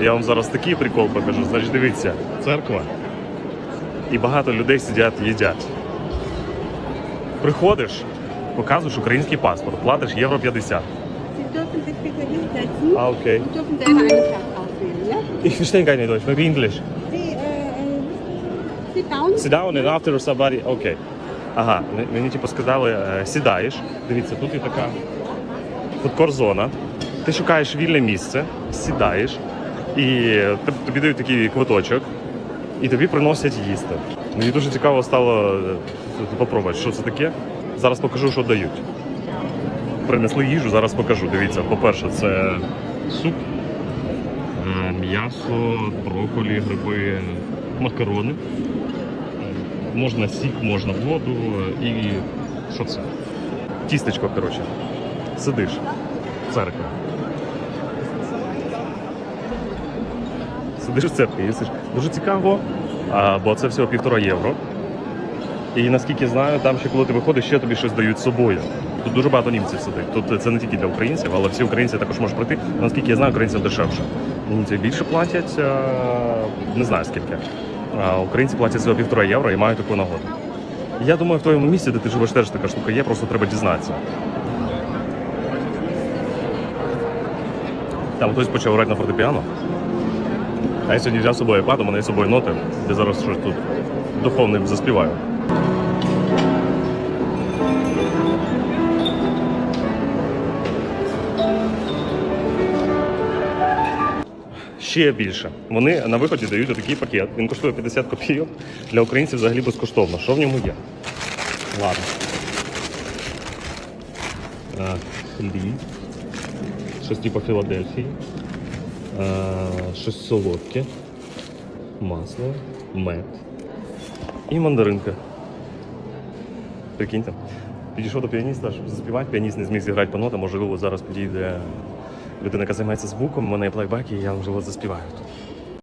Я вам зараз такий прикол покажу. Значить, дивіться, церква. І багато людей сидять, їдять. Приходиш, показуєш український паспорт, платиш євро 50. Sie dürfen sich. А, окей. Dürfen selber auswählen. Ich verstehe gar nicht Deutsch, maybe English. Sie äh, äh, sit down. Sit down and after somebody... Окей. Ага, мені типу сказали, е, сідаєш. Дивіться, тут є така фудкор-зона. Ти шукаєш вільне місце, сідаєш, і тобі дають такий квиточок, і тобі приносять їсти. Мені дуже цікаво стало е, попробувати, що це таке. Зараз покажу, що дають. Принесли їжу, зараз покажу. Дивіться, по-перше, це суп, е, м'ясо, брокколі, гриби, макарони. Можна сік, можна воду і що це? Тістечко, коротше. Сидиш в Сидиш в церкві, їсиш. Дуже цікаво, а, бо це всього півтора євро. І наскільки знаю, там ще коли ти виходиш, ще тобі щось дають з собою. Тут дуже багато німців сидить. Тут це не тільки для українців, але всі українці також можуть прийти. Наскільки я знаю, українцям дешевше. Німці більше платять, а, не знаю скільки. А українці платять всього півтора євро і мають таку нагоду. Я думаю, в твоєму місці, де ти живеш, теж така штука є, просто треба дізнатися. Там хтось почав грати на фортепіано. А я сьогодні взяв з собою iPad, у мене з собою ноти, де зараз щось тут духовним заспіваю. Ще більше. Вони на виході дають такий пакет. Він коштує 50 копійок. Для українців взагалі безкоштовно. Що в ньому є? Ладно. А, хліб. Щось типу Філадельфії. Щось солодке. Масло, мед. І мандаринка. Прикиньте. Підійшов до піаніста, щоб заспівати. Піаніст не зміг зіграти по нотам. Можливо, зараз підійде людина, яка займається звуком. У мене є плейбек, і я можливо заспіваю тут.